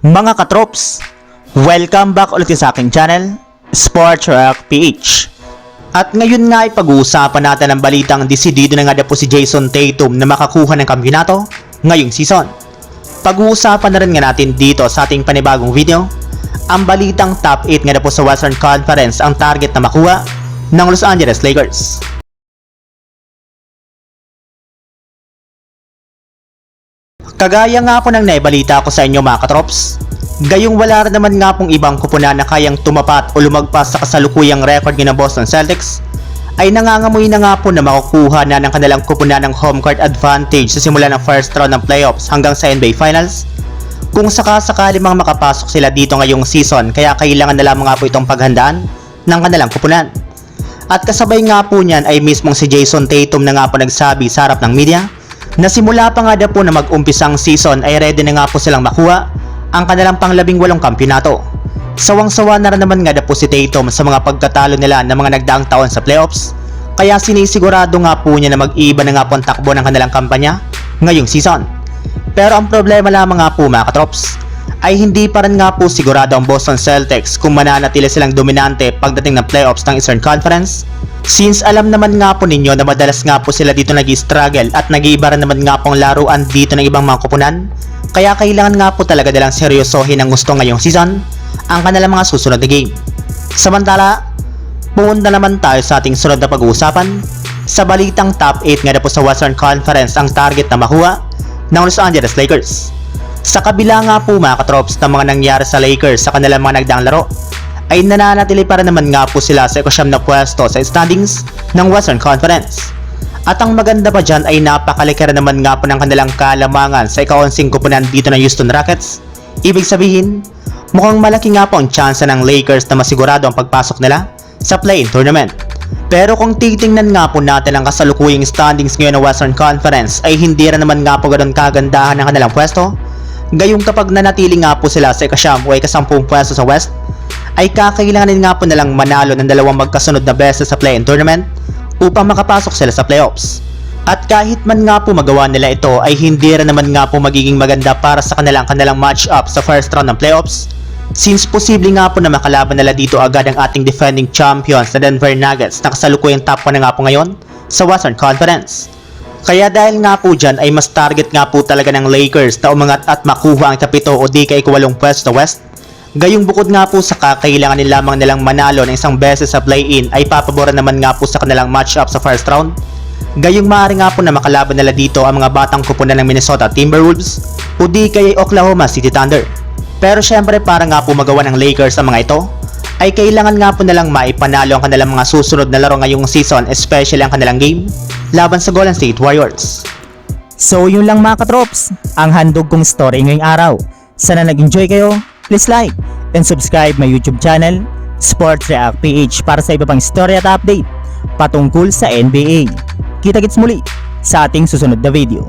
Mga katrops, welcome back ulit sa aking channel, Sports Rock PH. At ngayon nga ay pag-uusapan natin ang balitang desidido na nga po si Jason Tatum na makakuha ng kampiyonato ngayong season. Pag-uusapan na rin nga natin dito sa ating panibagong video, ang balitang top 8 nga na po sa Western Conference ang target na makuha ng Los Angeles Lakers. Kagaya nga po ng naibalita ko sa inyo mga katrops, gayong wala rin naman nga pong ibang kupunan na kayang tumapat o lumagpas sa kasalukuyang record ng Boston Celtics, ay nangangamoy na nga po na makukuha na ng kanilang kupunan ng home court advantage sa simula ng first round ng playoffs hanggang sa NBA Finals. Kung sakasakali mang makapasok sila dito ngayong season kaya kailangan na lamang nga po itong paghandaan ng kanilang kupunan. At kasabay nga po niyan ay mismong si Jason Tatum na nga po nagsabi sa harap ng media na simula pa nga daw po na mag-umpisang season ay ready na nga po silang makuha ang kanilang panglabing walong kampyonato. Sawang-sawa na rin naman nga daw po si Tatum sa mga pagkatalo nila ng mga nagdaang taon sa playoffs kaya sinisigurado nga po niya na mag-iba na nga po ang takbo ng kanilang kampanya ngayong season. Pero ang problema lamang nga po mga katrops ay hindi pa rin nga po sigurado ang Boston Celtics kung mananatili silang dominante pagdating ng playoffs ng Eastern Conference Since alam naman nga po ninyo na madalas nga po sila dito nag-struggle at nag-iiba rin naman nga pong laruan dito ng ibang mga kupunan, kaya kailangan nga po talaga nilang seryosohin ang gusto ngayong season ang kanilang mga susunod na game. Samantala, pumunta naman tayo sa ating sunod na pag-uusapan. Sa balitang top 8 nga na po sa Western Conference ang target na makuha ng Los Angeles Lakers. Sa kabila nga po mga katrops ng mga nangyari sa Lakers sa kanilang mga nagdaang laro, ay nananatili pa rin naman nga po sila sa ikasyam na pwesto sa standings ng Western Conference. At ang maganda pa dyan ay napakalaki rin naman nga po ng kanilang kalamangan sa ikaonsing kupunan dito ng Houston Rockets. Ibig sabihin, mukhang malaki nga po ang tsansa ng Lakers na masigurado ang pagpasok nila sa play-in tournament. Pero kung titingnan nga po natin ang kasalukuyang standings ngayon ng Western Conference ay hindi rin naman nga po ganun kagandahan ng kanilang pwesto. Gayong kapag nanatili nga po sila sa ikasyam o ikasampung pwesto sa West, ay kakailanganin nga po nalang manalo ng dalawang magkasunod na beses sa play-in tournament upang makapasok sila sa playoffs. At kahit man nga po magawa nila ito ay hindi rin naman nga po magiging maganda para sa kanilang kanilang match-up sa first round ng playoffs since posible nga po na makalaban nila dito agad ang ating defending champions na Denver Nuggets na kasalukuyang top 1 na nga po ngayon sa Western Conference. Kaya dahil nga po dyan ay mas target nga po talaga ng Lakers na umangat at makuha ang kapito o di kay kuwalong pwesto West Gayong bukod nga po sa kakailanganin lamang nilang manalo ng isang beses sa play-in ay papaboran naman nga po sa kanilang match-up sa first round. Gayong maaari nga po na makalaban nila dito ang mga batang kupunan ng Minnesota Timberwolves o di kay Oklahoma City Thunder. Pero syempre para nga po magawa ng Lakers ang mga ito, ay kailangan nga po nilang maipanalo ang kanilang mga susunod na laro ngayong season especially ang kanilang game laban sa Golden State Warriors. So yun lang mga katrops, ang handog kong story ngayong araw. Sana nag-enjoy kayo, please like and subscribe my YouTube channel, Sports React PH para sa iba pang story at update patungkol sa NBA. Kita-kits muli sa ating susunod na video.